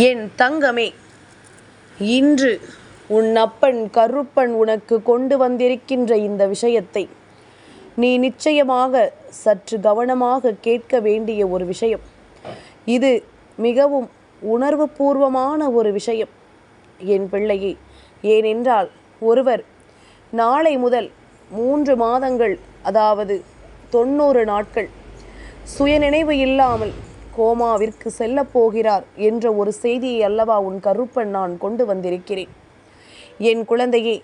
என் தங்கமே இன்று உன் அப்பன் கருப்பன் உனக்கு கொண்டு வந்திருக்கின்ற இந்த விஷயத்தை நீ நிச்சயமாக சற்று கவனமாக கேட்க வேண்டிய ஒரு விஷயம். இது மிகவும் உணர்வுபூர்வமான ஒரு விஷயம். என் பிள்ளையே ஏனென்றால் ஒருவர் நாளை முதல் மூன்று மாதங்கள் அதாவது தொண்ணூறு நாட்கள் சுயநினைவு இல்லாமல் கோமாவிற்கு செல்லப் போகிறார் என்ற ஒரு செய்தியை அல்லவா உன் கருப்பன் நான் கொண்டு வந்திருக்கிறேன். என் குழந்தையே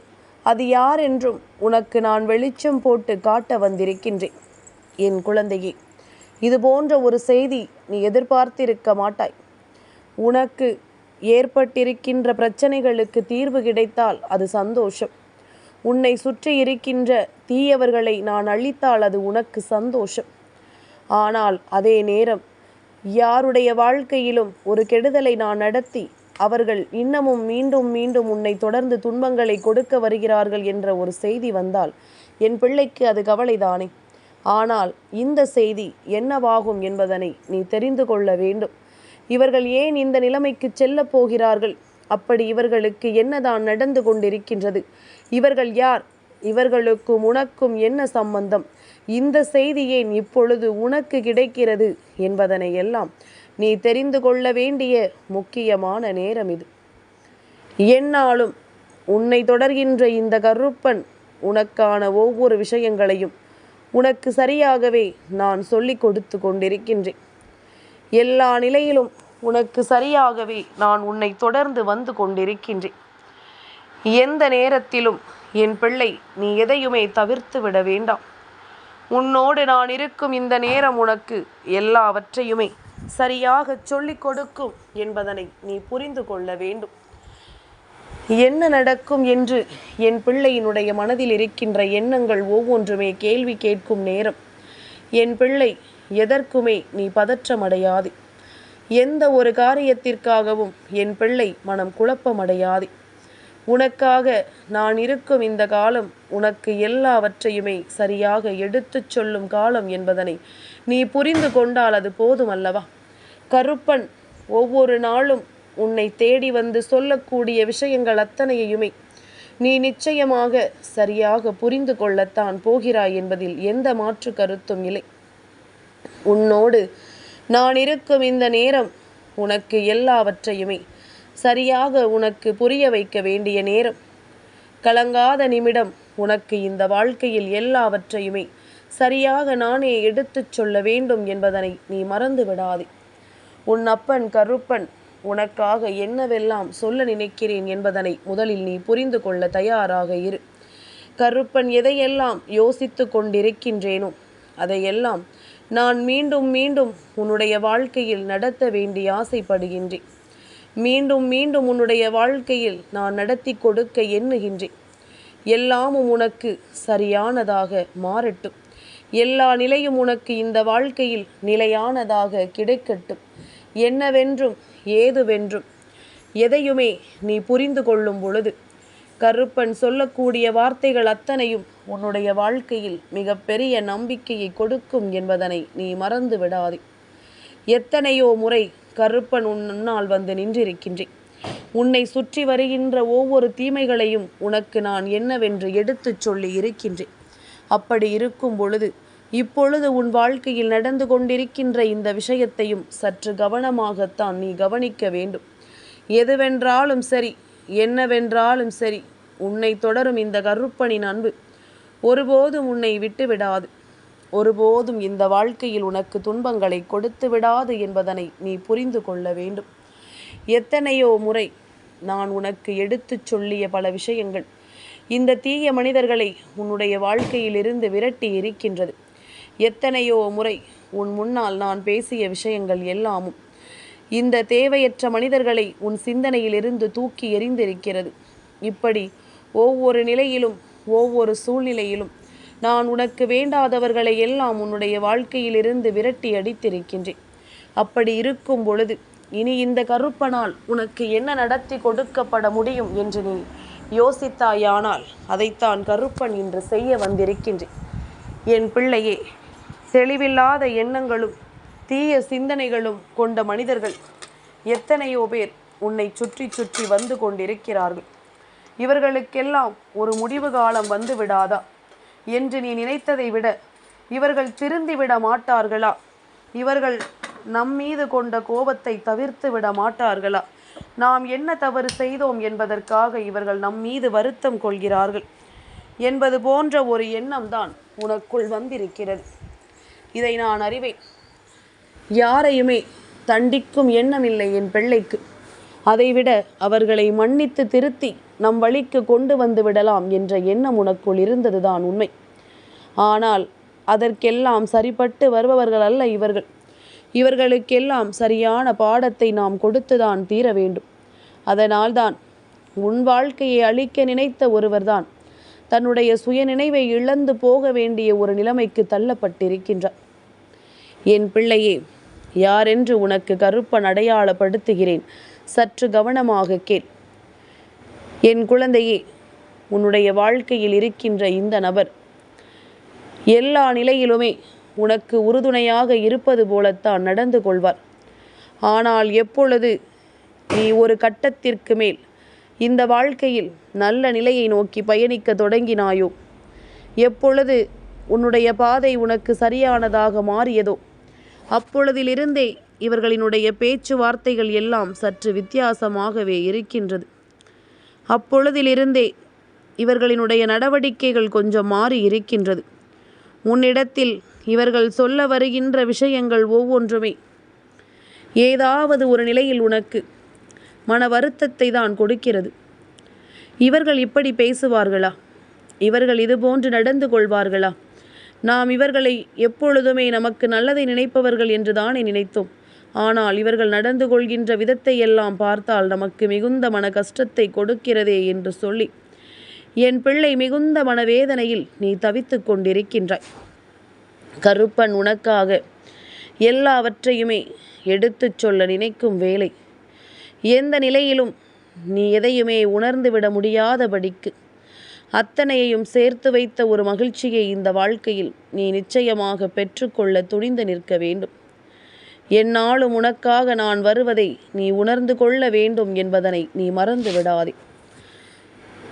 அது யார் என்றும் உனக்கு நான் வெளிச்சம் போட்டு காட்ட வந்திருக்கின்றேன். என் குழந்தையே இது போன்ற ஒரு செய்தி நீ எதிர்பார்த்திருக்க மாட்டாய். உனக்கு ஏற்பட்டிருக்கின்ற பிரச்சனைகளுக்கு தீர்வு கிடைத்தால் அது சந்தோஷம். உன்னை சுற்றி இருக்கின்ற தீயவர்களை நான் அழித்தால் அது உனக்கு சந்தோஷம். ஆனால் அதே நேரம் யாருடைய வாழ்க்கையிலும் ஒரு கெடுதலை நான் நடத்தி அவர்கள் இன்னமும் மீண்டும் மீண்டும் உன்னை தொடர்ந்து துன்பங்களை கொடுக்க வருகிறார்கள் என்ற ஒரு செய்தி வந்தால் என் பிள்ளைக்கு அது கவலைதானே? ஆனால் இந்த செய்தி என்னவாகும் என்பதனை நீ தெரிந்து கொள்ள வேண்டும். இவர்கள் ஏன் இந்த நிலைமைக்கு செல்லப் போகிறார்கள்? அப்படி இவர்களுக்கு என்னதான் நடந்து கொண்டிருக்கின்றது? இவர்கள் யார்? இவர்களுக்கும் உனக்கும் என்ன சம்பந்தம்? இந்த செய்தி ஏன் இப்பொழுது உனக்கு கிடைக்கிறது என்பதனை எல்லாம் நீ தெரிந்து கொள்ள வேண்டிய முக்கியமான நேரம் இது. என்னாலும் உன்னை தொடர்கின்ற இந்த கருப்பன் உனக்கான ஒவ்வொரு விஷயங்களையும் உனக்கு சரியாகவே நான் சொல்லிக் கொடுத்து கொண்டிருக்கின்றேன். எல்லா நிலையிலும் உனக்கு சரியாகவே நான் உன்னை தொடர்ந்து வந்து கொண்டிருக்கின்றேன். எந்த நேரத்திலும் என் பிள்ளை நீ எதையுமே தவிர்த்து விட வேண்டாம். உன்னோடு நான் இருக்கும் இந்த நேரம் உனக்கு எல்லாவற்றையுமே சரியாக சொல்லிக் கொடுக்கும் என்பதனை நீ புரிந்து கொள்ள வேண்டும். என்ன நடக்கும் என்று என் பிள்ளையினுடைய மனதில் இருக்கின்ற எண்ணங்கள் ஒவ்வொன்றுமே கேள்வி கேட்கும் நேரம். என் பிள்ளை எதற்குமே நீ பதற்றமடையாது. எந்த ஒரு காரியத்திற்காகவும் என் பிள்ளை மனம் குழப்பமடையாது. உனக்காக நான் இருக்கும் இந்த காலம் உனக்கு எல்லாவற்றையுமே சரியாக எடுத்துச் சொல்லும் காலம் என்பதனை நீ புரிந்து கொண்டால் அது போதும் அல்லவா? கருப்பன் ஒவ்வொரு நாளும் உன்னை தேடி வந்து சொல்லக்கூடிய விஷயங்கள் அத்தனையுமே நீ நிச்சயமாக சரியாக புரிந்து கொள்ளத்தான் போகிறாய் என்பதில் எந்த மாற்று கருத்தும் இல்லை. உன்னோடு நான் இருக்கும் இந்த நேரம் உனக்கு எல்லாவற்றையுமே சரியாக உனக்கு புரிய வைக்க வேண்டிய நேரம். கலங்காத நிமிடம் உனக்கு இந்த வாழ்க்கையில் எல்லாவற்றையுமே சரியாக நானே எடுத்துச் சொல்ல வேண்டும் என்பதனை நீ மறந்து விடாதே. உன் அப்பன் கருப்பன் உனக்காக என்னவெல்லாம் சொல்ல நினைக்கிறேன் என்பதனை முதலில் நீ புரிந்து கொள்ள தயாராக இரு. கருப்பன் எதையெல்லாம் யோசித்து கொண்டிருக்கின்றேனோ அதையெல்லாம் நான் மீண்டும் மீண்டும் உன்னுடைய வாழ்க்கையில் நடத்த வேண்டி ஆசைப்படுகின்றேன். மீண்டும் மீண்டும் உன்னுடைய வாழ்க்கையில் நான் நடத்தி கொடுக்க எண்ணுகின்றேன். எல்லாமும் உனக்கு சரியானதாக மாறட்டும். எல்லா நிலையும் உனக்கு இந்த வாழ்க்கையில் நிலையானதாக கிடைக்கட்டும். என்னவென்றும் ஏதுவென்றும் எதையுமே நீ புரிந்து கொள்ளும் பொழுது கருப்பன் சொல்லக்கூடிய வார்த்தைகள் அத்தனையும் உன்னுடைய வாழ்க்கையில் மிகப்பெரிய நம்பிக்கையை கொடுக்கும் என்பதனை நீ மறந்து விடாதே எத்தனையோ முறை கருப்பன் உன் முன்னால் வந்து நின்றிருக்கின்றேன் உன்னை சுற்றி வருகின்ற ஒவ்வொரு தீமைகளையும் உனக்கு நான் என்னவென்று எடுத்துச் சொல்லி இருக்கின்றேன் அப்படி இருக்கும் பொழுது இப்பொழுது உன் வாழ்க்கையில் நடந்து கொண்டிருக்கின்ற இந்த விஷயத்தையும் சற்று கவனமாகத்தான் நீ கவனிக்க வேண்டும். எதுவென்றாலும் சரி என்னவென்றாலும் சரி உன்னை தொடரும் இந்த கருப்பனின் அன்பு. ஒருபோதும் உன்னை விட்டுவிடாது. ஒருபோதும் இந்த வாழ்க்கையில் உனக்கு துன்பங்களை கொடுத்து விடாது என்பதனை நீ புரிந்து கொள்ள வேண்டும். எத்தனையோ முறை நான் உனக்கு எடுத்துச் சொல்லிய பல விஷயங்கள் இந்த தீய மனிதர்களை உன்னுடைய வாழ்க்கையிலிருந்து விரட்டி இருக்கின்றது எத்தனையோ முறை உன் முன்னால் நான் பேசிய விஷயங்கள் எல்லாமும் இந்த தேவையற்ற மனிதர்களை உன் சிந்தனையிலிருந்து தூக்கி எறிந்திருக்கிறது. இப்படி ஒவ்வொரு நிலையிலும் ஒவ்வொரு சூழ்நிலையிலும் நான் உனக்கு வேண்டாதவர்களை எல்லாம் உன்னுடைய வாழ்க்கையிலிருந்து விரட்டி அடித்திருக்கின்றேன். அப்படி இருக்கும் பொழுது இனி இந்த கருப்பனால் உனக்கு என்ன நடத்தி கொடுக்கப்பட முடியும் என்று நீ யோசித்தாயானால் அதைத்தான் கருப்பன் இன்று செய்ய வந்திருக்கின்றேன். என் பிள்ளையே தெளிவில்லாத எண்ணங்களும் தீய சிந்தனைகளும் கொண்ட மனிதர்கள் எத்தனையோ பேர் உன்னை சுற்றி சுற்றி வந்து கொண்டிருக்கிறார்கள். இவர்களுக்கெல்லாம் ஒரு முடிவு காலம் வந்து விடாதா? என்று நீ நினைத்ததை விட இவர்கள் திருந்தி விட மாட்டார்களா? இவர்கள் நம் மீது கொண்ட கோபத்தை தவிர்த்து விட மாட்டார்களா? நாம் என்ன தவறு செய்தோம் என்பதற்காக இவர்கள் நம் மீது வருத்தம் கொள்கிறார்கள். என்பது போன்ற ஒரு எண்ணம் தான் உனக்குள் வந்திருக்கிறது. இதை நான் அறிவேன். யாரையுமே தண்டிக்கும் எண்ணமில்லை என் பிள்ளைக்கு. அதைவிட அவர்களை மன்னித்து திருத்தி நம் வழிக்கு கொண்டு வந்து விடலாம் என்ற எண்ணம் உனக்குள் இருந்ததுதான் உண்மை. ஆனால் அதற்கெல்லாம் சரிப்பட்டு வருபவர்கள் அல்ல இவர்கள். இவர்களுக்கெல்லாம் சரியான பாடத்தை நாம் கொடுத்துதான் தீர வேண்டும். அதனால்தான் உன் வாழ்க்கையை அழிக்க நினைத்த ஒருவர்தான் தன்னுடைய சுயநினைவை இழந்து போக வேண்டிய ஒரு நிலைமைக்கு தள்ளப்பட்டிருக்கின்றார். என் பிள்ளையே யாரென்று உனக்கு கருப்பன் அடையாளப்படுத்துகிறேன்? சற்று கவனமாக கேள். என் குழந்தையே உன்னுடைய வாழ்க்கையில் இருக்கின்ற இந்த நபர் எல்லா நிலையிலுமே உனக்கு உறுதுணையாக இருப்பது போலத்தான் நடந்து கொள்வார். ஆனால் எப்பொழுது நீ ஒரு கட்டத்திற்கு மேல் இந்த வாழ்க்கையில் நல்ல நிலையை நோக்கி பயணிக்க தொடங்கினாயோ எப்பொழுது உன்னுடைய பாதை உனக்கு சரியானதாக மாறியதோ அப்பொழுதிலிருந்தே இவர்களினுடைய பேச்சுவார்த்தைகள் எல்லாம் சற்று வித்தியாசமாகவே இருக்கின்றது. அப்பொழுதிலிருந்தே இவர்களினுடைய நடவடிக்கைகள் கொஞ்சம் மாறி இருக்கின்றது. உன்னிடத்தில் இவர்கள் சொல்ல வருகின்ற விஷயங்கள் ஒவ்வொன்றுமே. ஏதாவது ஒரு நிலையில் உனக்கு மன வருத்தத்தை தான் கொடுக்கிறது. இவர்கள் இப்படி பேசுவார்களா? இவர்கள் இதுபோன்று நடந்து கொள்வார்களா? நாம் இவர்களை எப்பொழுதுமே நமக்கு நல்லதை நினைப்பவர்கள் என்று தானே நினைத்தோம். ஆனால் இவர்கள் நடந்து கொள்கின்ற விதத்தை எல்லாம் பார்த்தால் நமக்கு மிகுந்த மன கஷ்டத்தை கொடுக்கிறதே என்று சொல்லி என் பிள்ளை மிகுந்த மனவேதனையில் நீ தவித்து கொண்டிருக்கின்றாய். கருப்பன் உனக்காக எல்லாவற்றையுமே எடுத்துச் சொல்ல நினைக்கும் வேலை எந்த நிலையிலும் நீ எதையுமே உணர்ந்து விட முடியாதபடிக்கு அத்தனையையும் சேர்த்து வைத்த ஒரு மகிழ்ச்சியை இந்த வாழ்க்கையில் நீ நிச்சயமாக பெற்றுக்கொள்ள துணிந்து நிற்க வேண்டும். எந்நாளும் உனக்காக நான் வருவதை நீ உணர்ந்து கொள்ள வேண்டும் என்பதனை நீ மறந்து விடாதே.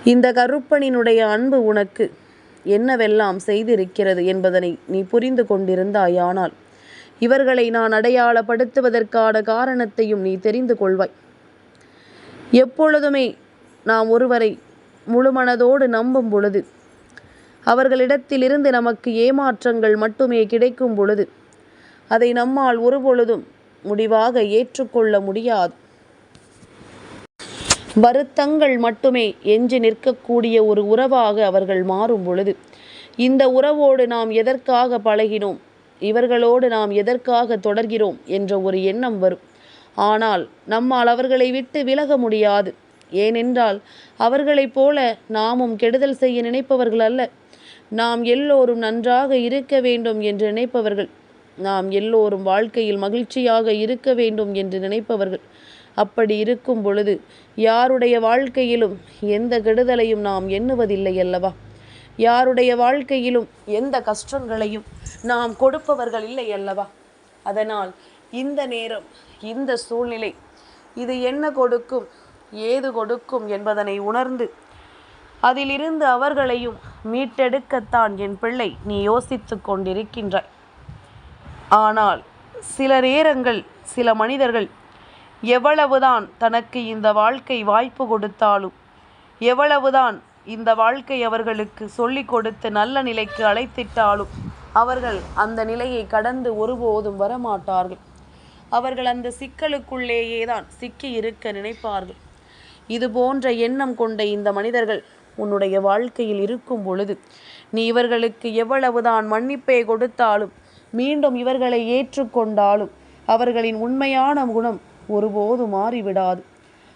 இந்த கருப்பனினுடைய அன்பு உனக்கு என்னவெல்லாம் செய்திருக்கிறது என்பதனை நீ புரிந்து கொண்டிருந்தாயானால் இவர்களை நான் அடையாளப்படுத்துவதற்கான காரணத்தையும் நீ தெரிந்து கொள்வாய். எப்பொழுதுமே நாம் ஒருவரை முழுமனதோடு நம்பும் பொழுது அவர்களிடத்திலிருந்து நமக்கு ஏமாற்றங்கள் மட்டுமே கிடைக்கும் பொழுது அதை நம்மால் ஒருபொழுதும் முடிவாக ஏற்றுக்கொள்ள முடியாது. வருத்தங்கள் மட்டுமே எஞ்சி நிற்கக்கூடிய ஒரு உறவாக அவர்கள் மாறும் பொழுது இந்த உறவோடு நாம் எதற்காக பழகினோம் இவர்களோடு நாம் எதற்காக தொடர்கிறோம் என்ற ஒரு எண்ணம் வரும். ஆனால் நம்மால் அவர்களை விட்டு விலக முடியாது. ஏனென்றால் அவர்களைப் போல நாமும் கெடுதல் செய்ய நினைப்பவர்கள் அல்ல. நாம் எல்லோரும் நன்றாக இருக்க வேண்டும் என்று நினைப்பவர்கள் நாம் எல்லோரும் வாழ்க்கையில் மகிழ்ச்சியாக இருக்க வேண்டும் என்று நினைப்பவர்கள் அப்படி இருக்கும் பொழுது யாருடைய வாழ்க்கையிலும் எந்த கெடுதலையும் நாம் எண்ணுவதில்லை அல்லவா? யாருடைய வாழ்க்கையிலும் எந்த கஷ்டங்களையும் நாம் கொடுப்பவர்கள் இல்லை அல்லவா? அதனால் இந்த நேரம் இந்த சூழ்நிலை இது என்ன கொடுக்கும் ஏது கொடுக்கும் என்பதனை உணர்ந்து அதிலிருந்து அவர்களையும் மீட்டெடுக்கத்தான் என் பிள்ளை நீ யோசித்து கொண்டிருக்கின்றாய். ஆனால் சில நேரங்கள் சில மனிதர்கள் எவ்வளவுதான் தனக்கு இந்த வாழ்க்கை வாய்ப்பு கொடுத்தாலும் எவ்வளவுதான் இந்த வாழ்க்கை அவர்களுக்கு சொல்லிக் கொடுத்து நல்ல நிலைக்கு அழைத்திட்டாலும் அவர்கள் அந்த நிலையை கடந்து ஒருபோதும் வரமாட்டார்கள். அவர்கள் அந்த சிக்கலுக்குள்ளேயே தான் சிக்கி இருக்க நினைப்பார்கள். இது போன்ற எண்ணம் கொண்ட இந்த மனிதர்கள் உன்னுடைய வாழ்க்கையில் இருக்கும் பொழுது நீ இவர்களுக்கு எவ்வளவுதான் மன்னிப்பை கொடுத்தாலும் மீண்டும் இவர்களை ஏற்றுக்கொண்டாலும் அவர்களின் உண்மையான குணம் ஒருபோது மாறிவிடாது.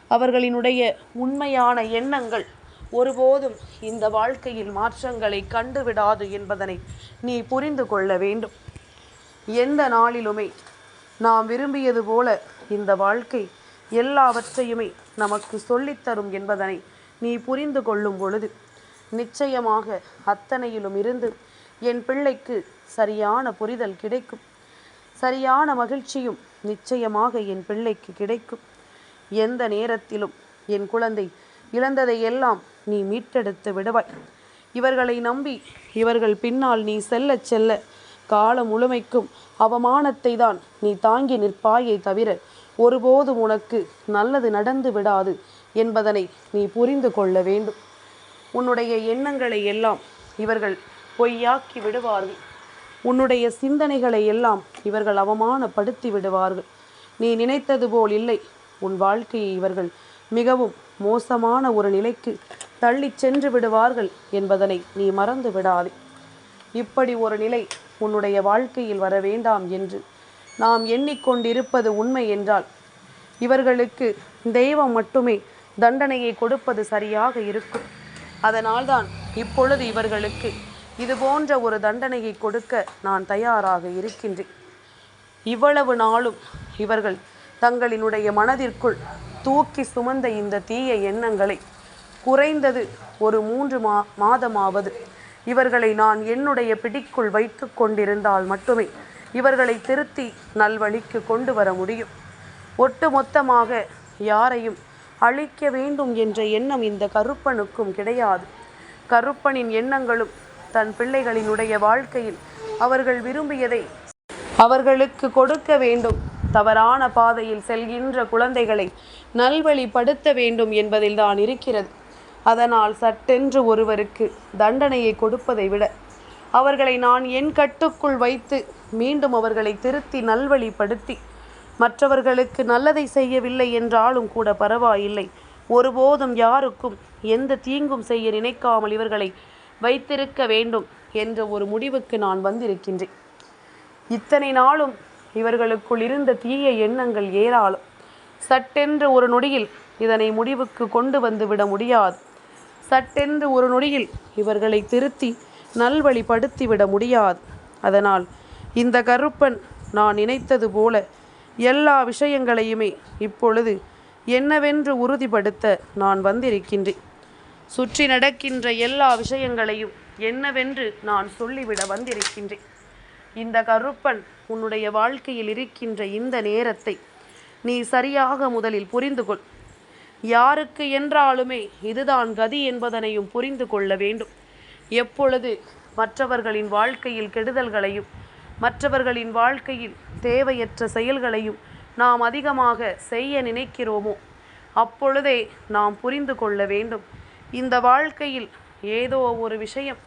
அவர்களினுடைய உண்மையான எண்ணங்கள் ஒருபோதும் இந்த வாழ்க்கையில் மாற்றங்களை கண்டுவிடாது என்பதனை நீ புரிந்து கொள்ள வேண்டும். எந்த நாளிலுமே நாம் விரும்பியது போல இந்த வாழ்க்கை எல்லாவற்றையுமே நமக்கு சொல்லித்தரும் என்பதனை நீ புரிந்து கொள்ளும் பொழுது நிச்சயமாக அத்தனையிலும் இருந்து என் பிள்ளைக்கு சரியான புரிதல் கிடைக்கும். சரியான மகிழ்ச்சியும் நிச்சயமாக என் பிள்ளைக்கு கிடைக்கும். எந்த நேரத்திலும் என் குழந்தை இழந்ததை எல்லாம் நீ மீட்டெடுத்து விடுவாய். இவர்களை நம்பி இவர்கள் பின்னால் நீ செல்லச் செல்ல காலம் முழுமைக்கும் அவமானத்தை தான் நீ தாங்கி நிற்பாயே தவிர ஒருபோதும் உனக்கு நல்லது நடந்து விடாது என்பதனை நீ புரிந்து கொள்ள வேண்டும். உன்னுடைய எண்ணங்களை எல்லாம் இவர்கள் பொய்யாக்கி விடுவார்கள். உன்னுடைய சிந்தனைகளை எல்லாம் இவர்கள் அவமானப்படுத்தி விடுவார்கள். நீ நினைத்தது போல் இல்லை. உன் வாழ்க்கையை இவர்கள் மிகவும் மோசமான ஒரு நிலைக்கு தள்ளிச் சென்று விடுவார்கள் என்பதனை நீ மறந்து விடாதே. இப்படி ஒரு நிலை உன்னுடைய வாழ்க்கையில் வர வேண்டாம் என்று நாம் எண்ணிக்கொண்டிருப்பது உண்மை என்றால் இவர்களுக்கு தெய்வம் மட்டுமே தண்டனையை கொடுப்பது சரியாக இருக்கும். அதனால்தான் இப்பொழுது இவர்களுக்கு இது போன்ற ஒரு தண்டனையை கொடுக்க நான் தயாராக இருக்கின்றேன். இவ்வளவு நாளும் இவர்கள் தங்களினுடைய மனதிற்குள் தூக்கி சுமந்த இந்த தீய எண்ணங்களை குறைந்தது ஒரு மூன்று மா மாதமாவது இவர்களை நான் என்னுடைய பிடிக்குள் வைத்து கொண்டிருந்தால் மட்டுமே இவர்களை திருத்தி நல்வழிக்கு கொண்டு வர முடியும். ஒட்டுமொத்தமாக யாரையும் அழிக்க வேண்டும் என்ற எண்ணம் இந்த கருப்பனுக்கும் கிடையாது. கருப்பனின் எண்ணங்களும் தன் பிள்ளைகளினுடைய வாழ்க்கையில் அவர்கள் விரும்பியதை அவர்களுக்கு கொடுக்க வேண்டும். தவறான பாதையில் செல்கின்ற குழந்தைகளை நல்வழிப்படுத்த வேண்டும் என்பதில் தான் இருக்கிறது. அதனால் சட்டென்று ஒருவருக்கு தண்டனையை கொடுப்பதை விட அவர்களை நான் என் கட்டுக்குள் வைத்து மீண்டும் அவர்களை திருத்தி நல்வழிப்படுத்தி மற்றவர்களுக்கு நல்லதை செய்யவில்லை என்றாலும் கூட பரவாயில்லை. ஒருபோதும் யாருக்கும் எந்த தீங்கும் செய்ய நினைக்காமல் இவர்களை வைத்திருக்க வேண்டும் என்ற ஒரு முடிவுக்கு நான் வந்திருக்கின்றேன். இத்தனை நாளும் இவர்களுக்குள் இருந்த தீய எண்ணங்கள் ஏராளம். சட்டென்று ஒரு நொடியில் இதனை முடிவுக்கு கொண்டு வந்து விட முடியாது. சட்டென்று ஒரு நொடியில் இவர்களை திருத்தி நல்வழிப்படுத்தி விட முடியாது. அதனால் இந்த கருப்பன் நான் நினைத்தது போல எல்லா விஷயங்களையுமே இப்பொழுது என்னவென்று உறுதிப்படுத்த நான் வந்திருக்கின்றேன். சுற்றி நடக்கின்ற எல்லா விஷயங்களையும் என்னவென்று நான் சொல்லிவிட வந்திருக்கின்றேன். இந்த கருப்பன் உன்னுடைய வாழ்க்கையில் இருக்கின்ற இந்த நேரத்தை நீ சரியாக முதலில் புரிந்து கொள். யாருக்கு என்றாலுமே இதுதான் கதி என்பதனையும் புரிந்து கொள்ள வேண்டும். எப்பொழுது மற்றவர்களின் வாழ்க்கையில் கெடுதல்களையும் மற்றவர்களின் வாழ்க்கையில் தேவையற்ற செயல்களையும் நாம் அதிகமாக செய்ய நினைக்கிறோமோ அப்பொழுதே நாம் புரிந்து கொள்ள வேண்டும். இந்த வாழ்க்கையில் ஏதோ ஒரு விஷயம்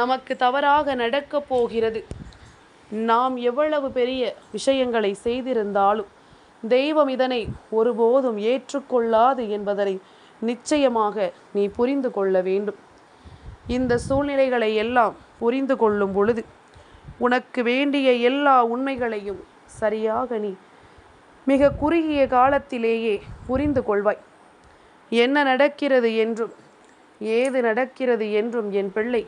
நமக்கு தவறாக நடக்கப் போகிறது. நாம் எவ்வளவு பெரிய விஷயங்களை செய்திருந்தாலும் தெய்வம் இதனை ஒருபோதும் ஏற்றுக்கொள்ளாது என்பதனை நிச்சயமாக நீ புரிந்து கொள்ள வேண்டும். இந்த சூழ்நிலைகளை எல்லாம் புரிந்து கொள்ளும் பொழுது உனக்கு வேண்டிய எல்லா உண்மைகளையும் சரியாக நீ மிக குறுகிய காலத்திலேயே புரிந்து கொள்வாய். என்ன நடக்கிறது என்றும் ஏது நடக்கிறது என்றும் என் பிள்ளை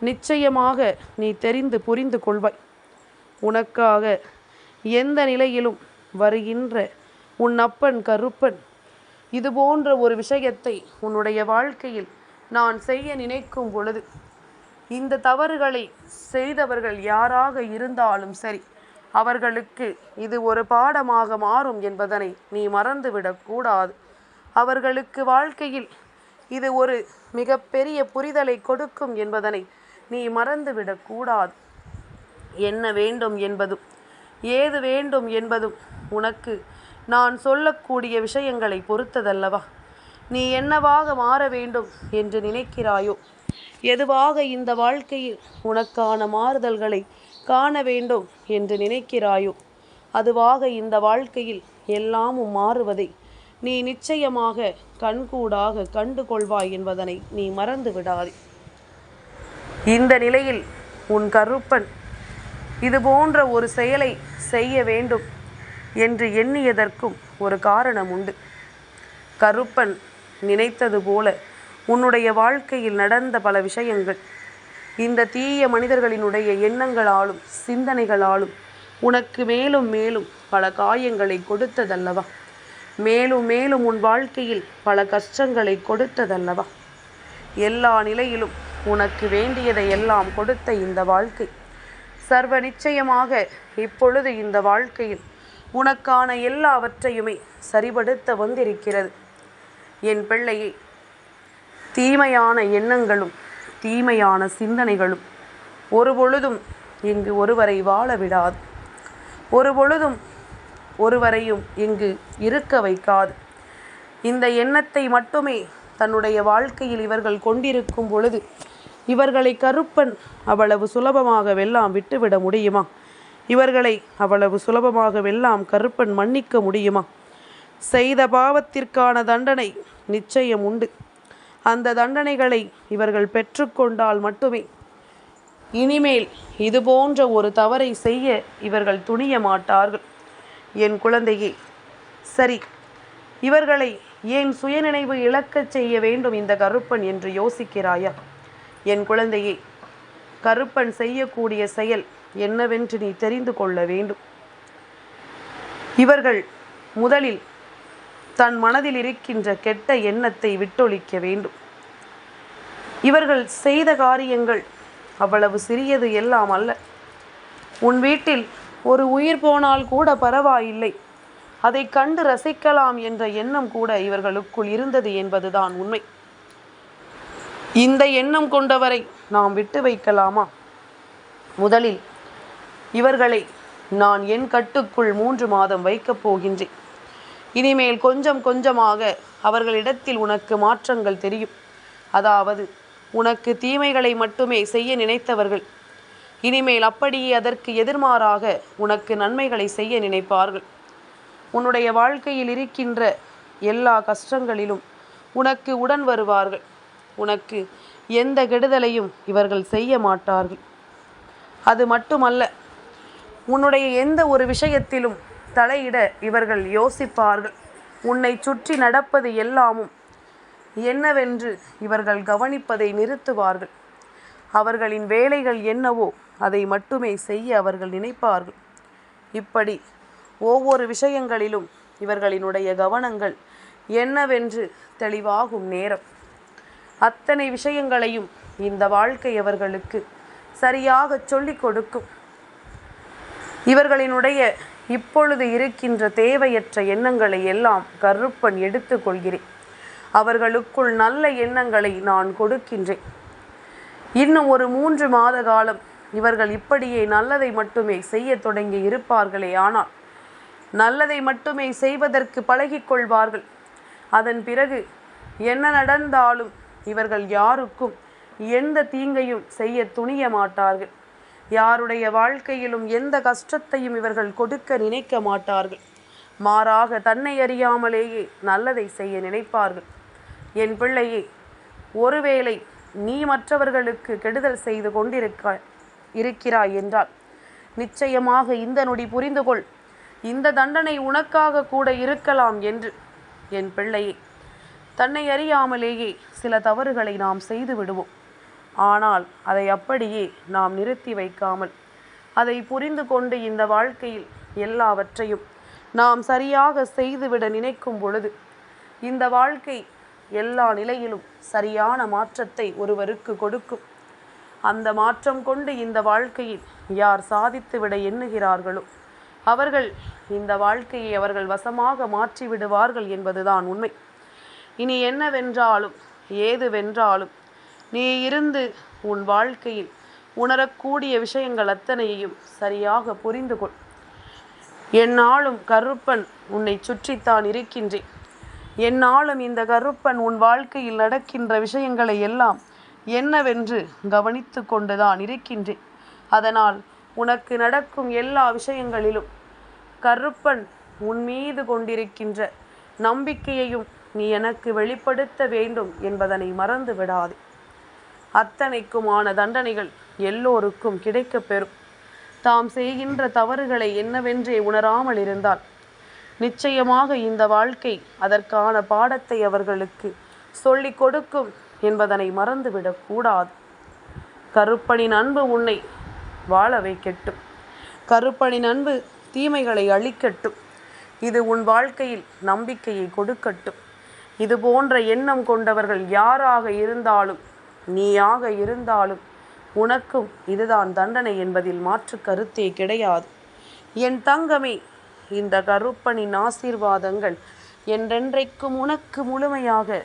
நிச்சயமாக நீ தெரிந்து புரிந்து கொள்வாய். உனக்காக எந்த நிலையிலும் வருகின்ற உன் அப்பன் கருப்பன் இது போன்ற ஒரு விஷயத்தை உன்னுடைய வாழ்க்கையில் நான் செய்ய நினைக்கும் பொழுது இந்த தவறுகளை செய்தவர்கள் யாராக இருந்தாலும் சரி அவர்களுக்கு இது ஒரு பாடமாக மாறும் என்பதனை நீ மறந்துவிடக் கூடாது. அவர்களுக்கு வாழ்க்கையில் இது ஒரு மிகப்பெரிய புரிதலை கொடுக்கும் என்பதனை நீ மறந்துவிடக்கூடாது என்ன வேண்டும் என்பதும் ஏது வேண்டும் என்பதும் உனக்கு நான் சொல்லக்கூடிய விஷயங்களை பொறுத்ததல்லவா? நீ என்னவாக மாற வேண்டும் என்று நினைக்கிறாயோ? எதுவாக இந்த வாழ்க்கையில் உனக்கான மாறுதல்களை காண வேண்டும் என்று நினைக்கிறாயோ? அதுவாக இந்த வாழ்க்கையில் எல்லாமும் மாறுவதை நீ நிச்சயமாக கண்கூடாக கண்டு கொள்வாய் என்பதனை நீ மறந்து விடாதே. இந்த நிலையில் உன் கருப்பன் இது போன்ற ஒரு செயலை செய்ய வேண்டும் என்று எண்ணியதற்கும் ஒரு காரணம் உண்டு. கருப்பன் நினைத்தது போல உன்னுடைய வாழ்க்கையில் நடந்த பல விஷயங்கள் இந்த தீய மனிதர்களினுடைய எண்ணங்களாலும் சிந்தனைகளாலும் உனக்கு மேலும் மேலும் பல காயங்களை கொடுத்ததல்லவா? மேலும் மேலும் உன் வாழ்க்கையில் பல கஷ்டங்களை கொடுத்ததல்லவா? எல்லா நிலையிலும் உனக்கு வேண்டியதை எல்லாம் கொடுத்த இந்த வாழ்க்கை. சர்வ நிச்சயமாக இப்பொழுது இந்த வாழ்க்கையில் உனக்கான எல்லாவற்றையுமே சரிபடுத்த வந்திருக்கிறது. என் பிள்ளையை தீமையான எண்ணங்களும் தீமையான சிந்தனைகளும் ஒரு பொழுதும் இங்கு ஒருவரை வாழ விடாது. ஒரு பொழுதும் ஒருவரையும் இங்கு இருக்க வைக்காது. இந்த எண்ணத்தை மட்டுமே தன்னுடைய வாழ்க்கையில் இவர்கள் கொண்டிருக்கும் பொழுது இவர்களை கருப்பன் அவ்வளவு சுலபமாக வெல்லாம் விட்டுவிட முடியுமா? இவர்களை அவ்வளவு சுலபமாக வெல்லாம் கருப்பன் மன்னிக்க முடியுமா? செய்த பாவத்திற்கான தண்டனை நிச்சயம் உண்டு. அந்த தண்டனைகளை இவர்கள் பெற்றுக்கொண்டால் மட்டுமே இனிமேல் இதுபோன்ற ஒரு தவறை செய்ய இவர்கள் துணிய மாட்டார்கள். என் குழந்தையே சரி இவர்களை ஏன் சுயநினைவு இழக்கச் செய்ய வேண்டும் இந்த கருப்பன் என்று யோசிக்கிறாயா? என் குழந்தையே கருப்பன் செய்யக்கூடிய செயல் என்னவென்று நீ தெரிந்து கொள்ள வேண்டும். இவர்கள் முதலில் தன் மனதில் இருக்கின்ற கெட்ட எண்ணத்தை விட்டொழிக்க வேண்டும். இவர்கள் செய்த காரியங்கள் அவ்வளவு சிறியது எல்லாம் அல்ல. உன் வீட்டில் ஒரு உயிர் போனால் கூட பரவாயில்லை. அதை கண்டு ரசிக்கலாம் என்ற எண்ணம் கூட இவர்களுக்குள் இருந்தது என்பதுதான் உண்மை. இந்த எண்ணம் கொண்டவரை நாம் விட்டு வைக்கலாமா? முதலில் இவர்களை நான் என் கட்டுக்குள் மூன்று மாதம் வைக்கப் போகின்றேன். இனிமேல் கொஞ்சம் கொஞ்சமாக அவர்களிடத்தில் உனக்கு மாற்றங்கள் தெரியும். அதாவது உனக்கு தீமைகளை மட்டுமே செய்ய நினைத்தவர்கள் இனிமேல் அப்படியே அதற்கு எதிர்மாறாக உனக்கு நன்மைகளை செய்ய நினைப்பார்கள். உன்னுடைய வாழ்க்கையில் இருக்கின்ற எல்லா கஷ்டங்களிலும் உனக்கு உடன் வருவார்கள். உனக்கு எந்த கெடுதலையும் இவர்கள் செய்ய மாட்டார்கள். அது மட்டுமல்ல உன்னுடைய எந்த ஒரு விஷயத்திலும் தலையிட இவர்கள் யோசிப்பார்கள். உன்னை சுற்றி நடப்பது எல்லாமும் என்னவென்று இவர்கள் கவனிப்பதை நிறுத்துவார்கள். அவர்களின் வேலைகள் என்னவோ அதை மட்டுமே செய்ய அவர்கள் நினைப்பார்கள். இப்படி ஒவ்வொரு விஷயங்களிலும் இவர்களினுடைய கவனங்கள் என்னவென்று தெளிவாகும் நேரம். அத்தனை விஷயங்களையும் இந்த வாழ்க்கை அவர்களுக்கு சரியாக சொல்லிக் கொடுக்கும். இவர்களினுடைய இப்பொழுது இருக்கின்ற தேவையற்ற எண்ணங்களை எல்லாம் கருப்பன் எடுத்துக்கொள்கிறேன் அவர்களுக்குள் நல்ல எண்ணங்களை நான் கொடுக்கின்றேன். இன்னும் ஒரு மூன்று மாத காலம் இவர்கள் இப்படியே நல்லதை மட்டுமே செய்ய தொடங்கி இருப்பார்களே ஆனால் நல்லதை மட்டுமே செய்வதற்கு பழகிக்கொள்வார்கள். அதன் பிறகு என்ன நடந்தாலும் இவர்கள் யாருக்கும் எந்த தீங்கையும் செய்ய துணிய மாட்டார்கள். யாருடைய வாழ்க்கையிலும் எந்த கஷ்டத்தையும் இவர்கள் கொடுக்க நினைக்க மாட்டார்கள். மாறாக தன்னை அறியாமலேயே நல்லதை செய்ய நினைப்பார்கள். என் பிள்ளையே ஒருவேளை நீ மற்றவர்களுக்கு கெடுதல் செய்து கொண்டிருக்க இருக்கிறாய் என்றால் நிச்சயமாக இந்த நொடி புரிந்து கொள் இந்த தண்டனை உனக்காக கூட இருக்கலாம் என்று. என் பிள்ளையே தன்னை அறியாமலேயே சில தவறுகளை நாம் செய்து விடுவோம். ஆனால் அதை அப்படியே நாம் நிறுத்தி வைக்காமல் அதை புரிந்து கொண்டு இந்த வாழ்க்கையில் எல்லாவற்றையும் நாம் சரியாக செய்துவிட நினைக்கும் பொழுது இந்த வாழ்க்கை எல்லா நிலையிலும் சரியான மாற்றத்தை ஒருவருக்கு கொடுக்கும். அந்த மாற்றம் கொண்டு இந்த வாழ்க்கையில் யார் சாதித்துவிட எண்ணுகிறார்களோ? அவர்கள் இந்த வாழ்க்கையை அவர்கள் வசமாக மாற்றி விடுவார்கள் என்பதுதான் உண்மை. இனி என்னவென்றாலும் ஏதுவென்றாலும் நீ இருந்து உன் வாழ்க்கையில் உணரக்கூடிய விஷயங்கள் அத்தனையையும் சரியாக புரிந்து கொள். என்னாலும் கருப்பன் உன்னை சுற்றித்தான் இருக்கின்றேன். என்னாலும் இந்த கருப்பன் உன் வாழ்க்கையில் நடக்கின்ற விஷயங்களை எல்லாம் என்னவென்று கவனித்து கொண்டுதான் இருக்கின்றேன். அதனால் உனக்கு நடக்கும் எல்லா விஷயங்களிலும் கருப்பன் உன் மீது கொண்டிருக்கின்ற நம்பிக்கையையும் நீ எனக்கு வெளிப்படுத்த வேண்டும் என்பதனை மறந்து விடாதே. அத்தனைக்குமான தண்டனைகள் எல்லோருக்கும் கிடைக்கப் பெறும். தாம் செய்கின்ற தவறுகளை என்னவென்றே உணராமல் இருந்தால் நிச்சயமாக இந்த வாழ்க்கை அதற்கான பாடத்தை அவர்களுக்கு சொல்லிக் கொடுக்கும் என்பதனை மறந்துவிடக்கூடாது கருப்பனின் அன்பு உன்னை வாழ வைக்கட்டும் கருப்பனின் அன்பு தீமைகளை அழிக்கட்டும். இது உன் வாழ்க்கையில் நம்பிக்கையை கொடுக்கட்டும். இது போன்ற எண்ணம் கொண்டவர்கள் யாராக இருந்தாலும் நீயாக இருந்தாலும் உனக்கும் இதுதான் தண்டனை என்பதில் மாற்று கருத்தே கிடையாது. என் தங்கமே இந்த கருப்பனின் ஆசீர்வாதங்கள் என்றென்றைக்கும் உனக்கு முழுமையாக